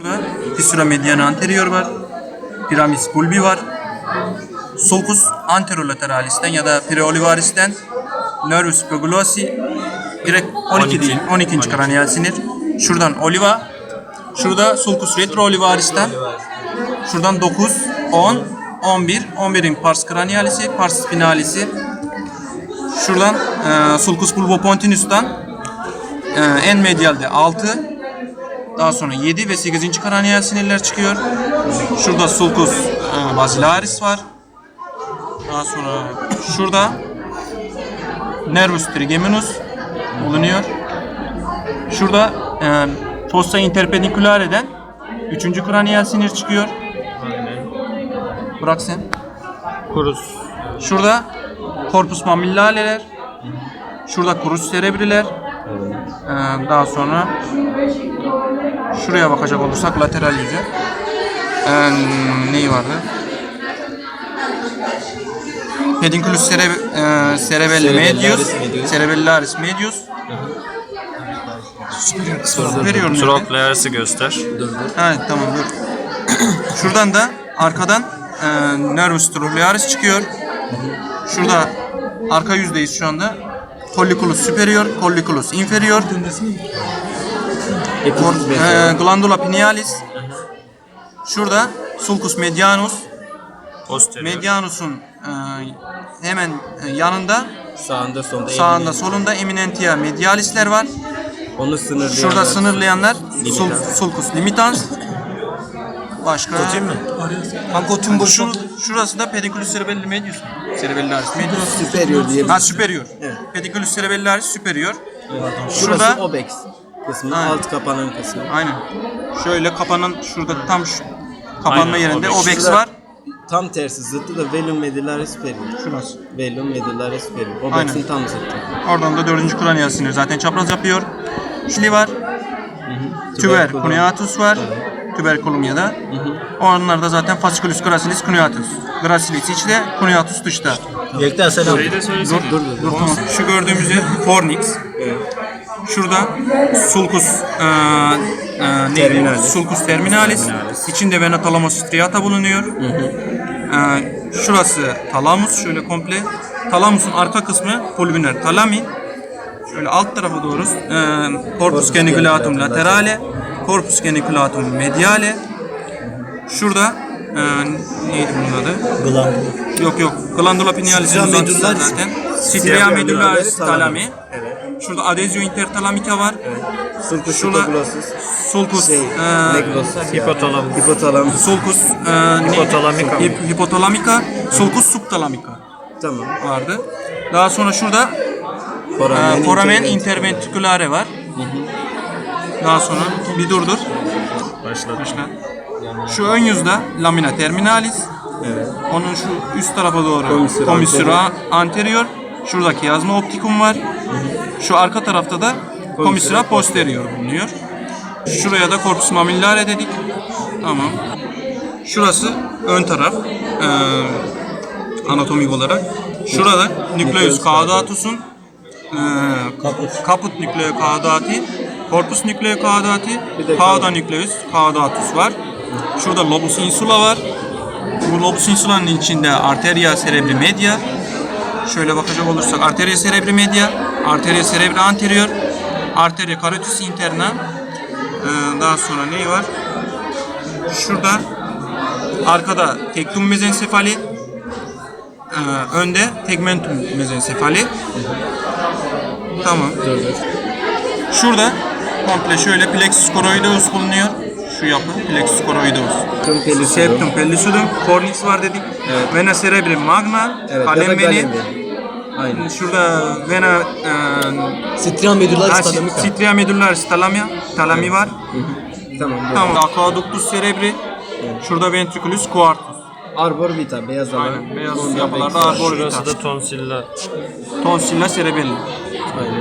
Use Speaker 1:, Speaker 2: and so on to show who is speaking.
Speaker 1: Burada fissura mediana anterior var. Piramis bulbi var. Sulcus anterolateralis'ten ya da preolivaris'ten nervus speculosi direkt 12 değil 12. kraniyal sinir. Şuradan oliva. Şurada sulcus retroolivaris'ten. Şuradan 9, 10, 11. 11'in pars cranialis'i, pars spinalis'i. Şuradan e, sulcus bulbopontinus'tan e, en medialde 6, daha sonra 7 ve 8. kraniyal sinirler çıkıyor. Şurada sulcus e, basilaris var. Daha sonra şurada nervus trigeminus bulunuyor. Şurada e, fossa interpediculare'den 3. kraniyal sinir çıkıyor. Bırak sen.
Speaker 2: Kurus.
Speaker 1: Şurada corpus mammillaleler. Şurada kurus cerebriler. Ee, daha sonra şuraya bakacak olursak lateral yüze. Ee, neyi vardı? Pedunculus cere, e, cerebelli medius,
Speaker 3: Cerebellaris medius.
Speaker 1: Superior nerede?
Speaker 2: Trochlearis'i göster.
Speaker 1: Evet tamam dur. Şuradan da arkadan e, nervus trochlearis çıkıyor. Şurada arka yüzdeyiz şu anda. Colliculus superior, colliculus inferior.
Speaker 3: Epifis
Speaker 1: E, glandula pinealis. Şurada sulcus medianus.
Speaker 2: Posterior.
Speaker 1: Medianus'un e, hemen e, yanında
Speaker 3: Sağında solunda
Speaker 1: sağında
Speaker 3: eminent.
Speaker 1: solunda eminentia medialisler var.
Speaker 3: Onu sınırlayan.
Speaker 1: Şurada sınırlayanlar
Speaker 3: Limitans.
Speaker 1: sul- sulcus limitans. Başka
Speaker 3: Tutayım mı?
Speaker 1: Kanka tüm bu şu, şurası da pedunculus cerebelli medius. Cerebellaris medius.
Speaker 3: Superior diye.
Speaker 1: Ha superior.
Speaker 3: Evet.
Speaker 1: Pedunculus cerebellaris superior.
Speaker 3: Şurası
Speaker 1: Şurada
Speaker 3: obex kısmı.
Speaker 1: Aynen.
Speaker 3: Alt kapanan kısmı.
Speaker 1: aynen. Şöyle kapanan şurada tam şu kapanma
Speaker 2: Aynen,
Speaker 1: yerinde
Speaker 2: obex.
Speaker 1: var.
Speaker 3: Tam tersi zıttı da velum medullaris superior.
Speaker 1: Şurası.
Speaker 3: Velum medullaris.
Speaker 1: Aynen.
Speaker 3: Obex'in tam zıttı.
Speaker 1: Oradan da dördüncü kraniyal sinir zaten çapraz yapıyor. Şili var. Tüber
Speaker 3: Tuberculum.
Speaker 1: cuneatus var. Tüberkulum ya da. Onlar da zaten fasciculus gracilis cuneatus. Gracilis içte, cuneatus dışta.
Speaker 3: Yekta selam. Dur dur dur.
Speaker 1: Şu gördüğümüz yer fornix. Şurada sulcus e, e, neydi?
Speaker 3: Terminalis.
Speaker 1: Sulcus terminalis. İçinde vena thalamus striata bulunuyor. E, şurası talamus şöyle komple. Talamusun arka kısmı pulvinar talami. Şöyle alt tarafa doğru e, corpus caniculatum laterale, corpus caniculatum mediale. Şurada e, neydi bunun adı?
Speaker 3: Glandula.
Speaker 1: Yok yok. Glandula
Speaker 3: medullaris.
Speaker 1: zaten. Medullaris
Speaker 3: medullaris
Speaker 1: talami.
Speaker 3: talami.
Speaker 1: Şurada adezio intertalamika var.
Speaker 3: Sulcus
Speaker 1: Şurada-
Speaker 3: hypoglosssus.
Speaker 1: Sulcus
Speaker 3: Şey,
Speaker 1: e.
Speaker 2: Hipotalamus.
Speaker 3: Hipotalamus.
Speaker 1: sulcus e, neydi?
Speaker 2: Hipotalamika.
Speaker 1: Hip- hipotalamika, sulcus subtalamika
Speaker 3: Tamam.
Speaker 1: vardı. Daha sonra şurada
Speaker 3: Foramen,
Speaker 1: e, foramen
Speaker 3: interventriculare.
Speaker 1: interventriculare var. Daha sonra bir durdur.
Speaker 2: Başladı.
Speaker 1: Başla. Şu ön yüzde lamina terminalis.
Speaker 3: Evet.
Speaker 1: Onun şu üst tarafa doğru
Speaker 3: Commissura
Speaker 1: commissura anterior. Şuradaki yazma optikum var. Şu arka tarafta da commissura posterior bulunuyor. Şuraya da corpus mammillare dedik. Tamam. Şurası ön taraf. Ee, anatomik olarak. Şurada nucleus caudatus'un e, caput nucleo caudati, corpus nucleo caudati, cauda nucleus caudatus var. Şurada lobus insula var. Bu lobus insulanın içinde arteria cerebri media. Şöyle bakacak olursak arteria cerebri media, arteria cerebri anterior, arteria carotis interna. Ee, daha sonra ne var? Şurada arkada tektum mezensefali, ee, önde tegmentum mezensefali. Tamam. Şurada komple şöyle plexus choroideus bulunuyor. Şu yapı plexus choroideus.
Speaker 3: Septum pellucidum,
Speaker 1: cornix var dedik.
Speaker 3: Evet.
Speaker 1: Vena cerebri magna,
Speaker 3: Evet.
Speaker 1: kalem veni.
Speaker 3: Aynen.
Speaker 1: Şurada vena e,
Speaker 4: Citria medullaris
Speaker 1: ha,
Speaker 4: talamika.
Speaker 1: citria medullaris talamia, talami var.
Speaker 3: Tamam. dur.
Speaker 1: Tamam. Aqueductus cerebri. Şurada ventriculus quartus.
Speaker 3: Arbor vita. Beyaz alan.
Speaker 1: Aynen. Beyaz yapılarda arbor
Speaker 2: Şurası
Speaker 1: vita.
Speaker 2: da tonsilla.
Speaker 1: Tonsilla cerebelli.
Speaker 3: Aynen.